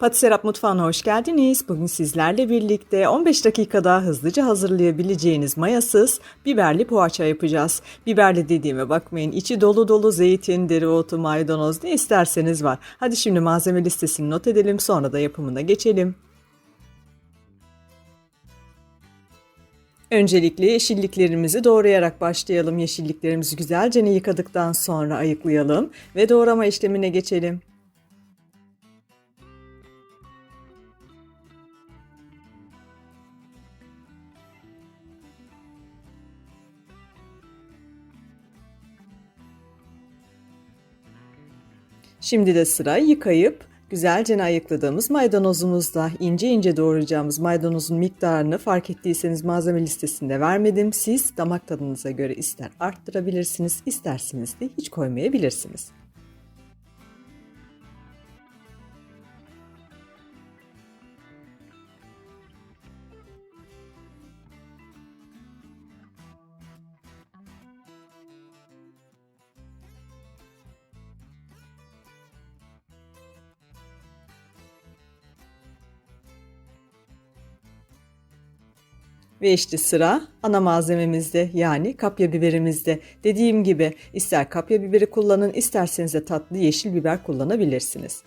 Patiserap Mutfağı'na hoş geldiniz. Bugün sizlerle birlikte 15 dakikada hızlıca hazırlayabileceğiniz mayasız biberli poğaça yapacağız. Biberli dediğime bakmayın. içi dolu dolu zeytin, dereotu, maydanoz ne isterseniz var. Hadi şimdi malzeme listesini not edelim sonra da yapımına geçelim. Öncelikle yeşilliklerimizi doğrayarak başlayalım. Yeşilliklerimizi güzelce yıkadıktan sonra ayıklayalım ve doğrama işlemine geçelim. Şimdi de sıra yıkayıp güzelce ayıkladığımız maydanozumuzda ince ince doğrayacağımız maydanozun miktarını fark ettiyseniz malzeme listesinde vermedim. Siz damak tadınıza göre ister arttırabilirsiniz, isterseniz de hiç koymayabilirsiniz. Ve işte sıra ana malzememizde yani kapya biberimizde. Dediğim gibi ister kapya biberi kullanın isterseniz de tatlı yeşil biber kullanabilirsiniz.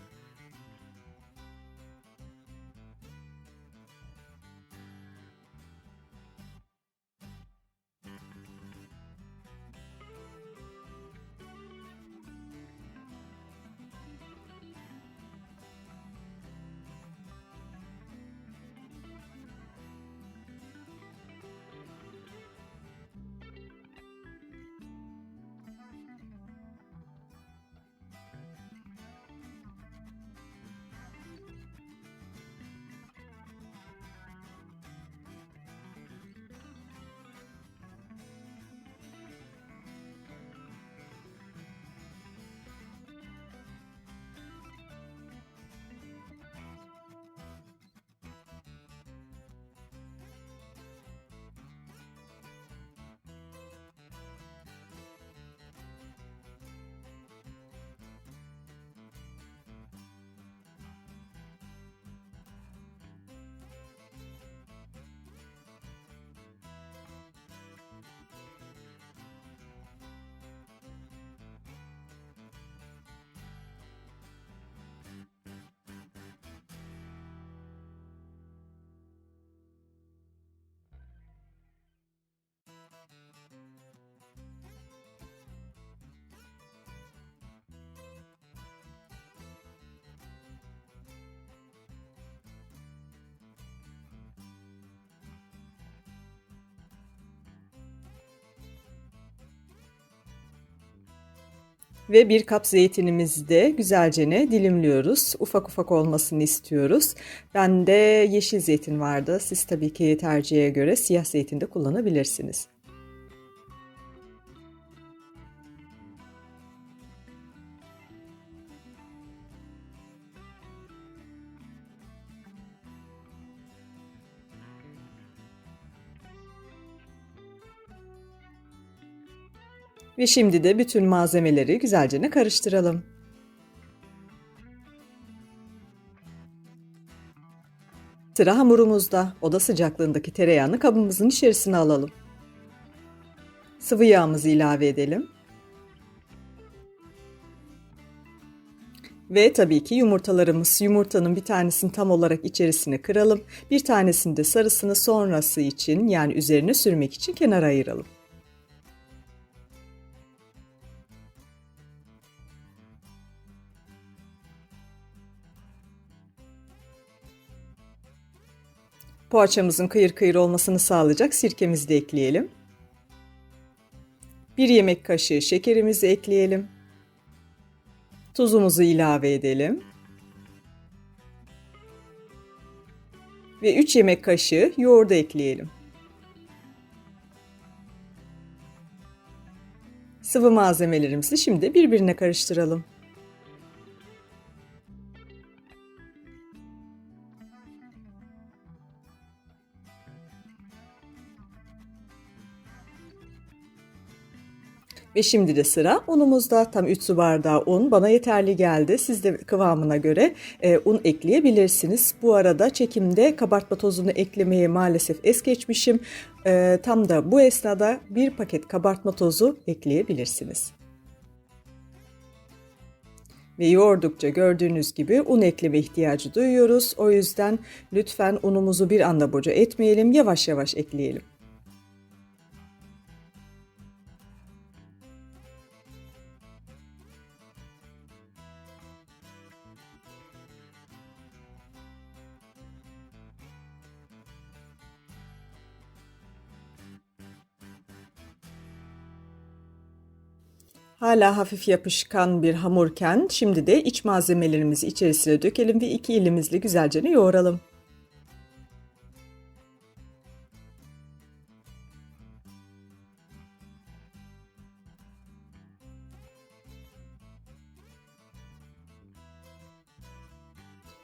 Ve bir kap zeytinimizi de güzelce dilimliyoruz. Ufak ufak olmasını istiyoruz. Ben de yeşil zeytin vardı. Siz tabii ki tercihe göre siyah zeytin de kullanabilirsiniz. Ve şimdi de bütün malzemeleri güzelce karıştıralım. Sıra hamurumuzda. Oda sıcaklığındaki tereyağını kabımızın içerisine alalım. Sıvı yağımızı ilave edelim. Ve tabii ki yumurtalarımız. Yumurtanın bir tanesini tam olarak içerisine kıralım. Bir tanesini de sarısını sonrası için yani üzerine sürmek için kenara ayıralım. Poğaçamızın kıyır kıyır olmasını sağlayacak sirkemizi de ekleyelim. Bir yemek kaşığı şekerimizi ekleyelim. Tuzumuzu ilave edelim. Ve 3 yemek kaşığı yoğurdu ekleyelim. Sıvı malzemelerimizi şimdi birbirine karıştıralım. Ve şimdi de sıra unumuzda. Tam 3 su bardağı un bana yeterli geldi. Siz de kıvamına göre e, un ekleyebilirsiniz. Bu arada çekimde kabartma tozunu eklemeye maalesef es geçmişim. E, tam da bu esnada bir paket kabartma tozu ekleyebilirsiniz. Ve yoğurdukça gördüğünüz gibi un ekleme ihtiyacı duyuyoruz. O yüzden lütfen unumuzu bir anda boca etmeyelim, yavaş yavaş ekleyelim. Hala hafif yapışkan bir hamurken şimdi de iç malzemelerimizi içerisine dökelim ve iki elimizle güzelce yoğuralım.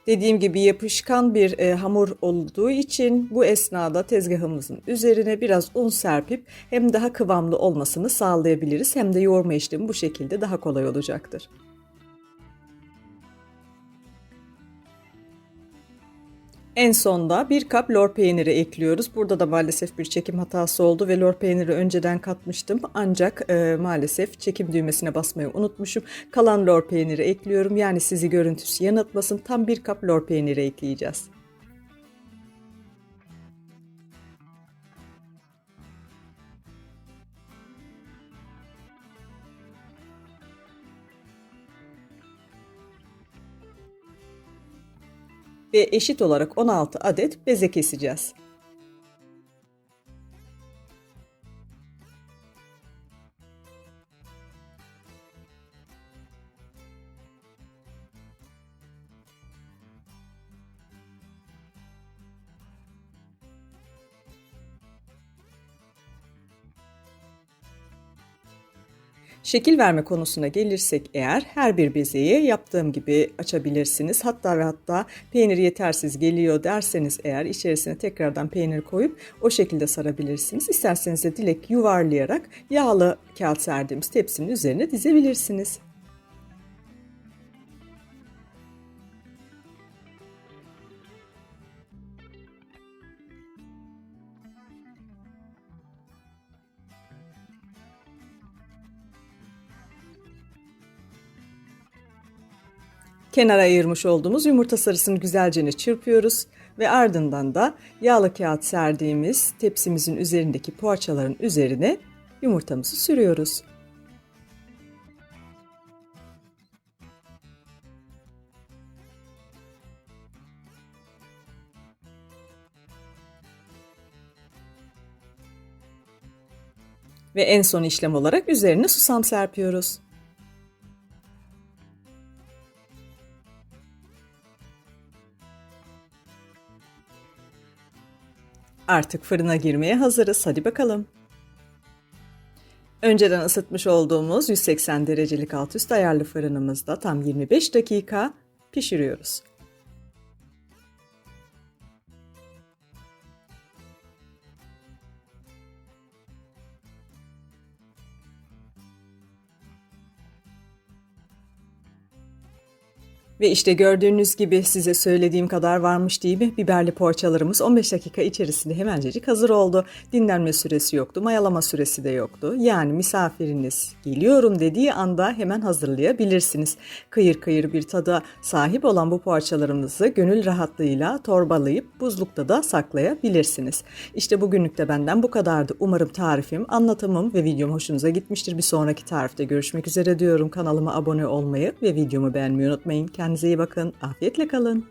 Dediğim gibi yapışkan bir e, hamur olduğu için bu esnada tezgahımızın üzerine biraz un serpip hem daha kıvamlı olmasını sağlayabiliriz hem de yoğurma işlemi bu şekilde daha kolay olacaktır. En sonda bir kap lor peyniri ekliyoruz. Burada da maalesef bir çekim hatası oldu ve lor peyniri önceden katmıştım. Ancak e, maalesef çekim düğmesine basmayı unutmuşum. Kalan lor peyniri ekliyorum. Yani sizi görüntüsü yanıltmasın. Tam bir kap lor peyniri ekleyeceğiz. Ve eşit olarak 16 adet beze keseceğiz. Şekil verme konusuna gelirsek eğer her bir bezeyi yaptığım gibi açabilirsiniz. Hatta ve hatta peynir yetersiz geliyor derseniz eğer içerisine tekrardan peynir koyup o şekilde sarabilirsiniz. İsterseniz de dilek yuvarlayarak yağlı kağıt serdiğimiz tepsinin üzerine dizebilirsiniz. Kenara ayırmış olduğumuz yumurta sarısını güzelce çırpıyoruz ve ardından da yağlı kağıt serdiğimiz tepsimizin üzerindeki poğaçaların üzerine yumurtamızı sürüyoruz. Ve en son işlem olarak üzerine susam serpiyoruz. Artık fırına girmeye hazırız. Hadi bakalım. Önceden ısıtmış olduğumuz 180 derecelik alt üst ayarlı fırınımızda tam 25 dakika pişiriyoruz. Ve işte gördüğünüz gibi size söylediğim kadar varmış değil mi? Biberli poğaçalarımız 15 dakika içerisinde hemencecik hazır oldu. Dinlenme süresi yoktu, mayalama süresi de yoktu. Yani misafiriniz geliyorum dediği anda hemen hazırlayabilirsiniz. Kıyır kıyır bir tada sahip olan bu poğaçalarımızı gönül rahatlığıyla torbalayıp buzlukta da saklayabilirsiniz. İşte bugünlük de benden bu kadardı. Umarım tarifim, anlatımım ve videom hoşunuza gitmiştir. Bir sonraki tarifte görüşmek üzere diyorum. Kanalıma abone olmayı ve videomu beğenmeyi unutmayın. Kendinize iyi bakın. Afiyetle kalın.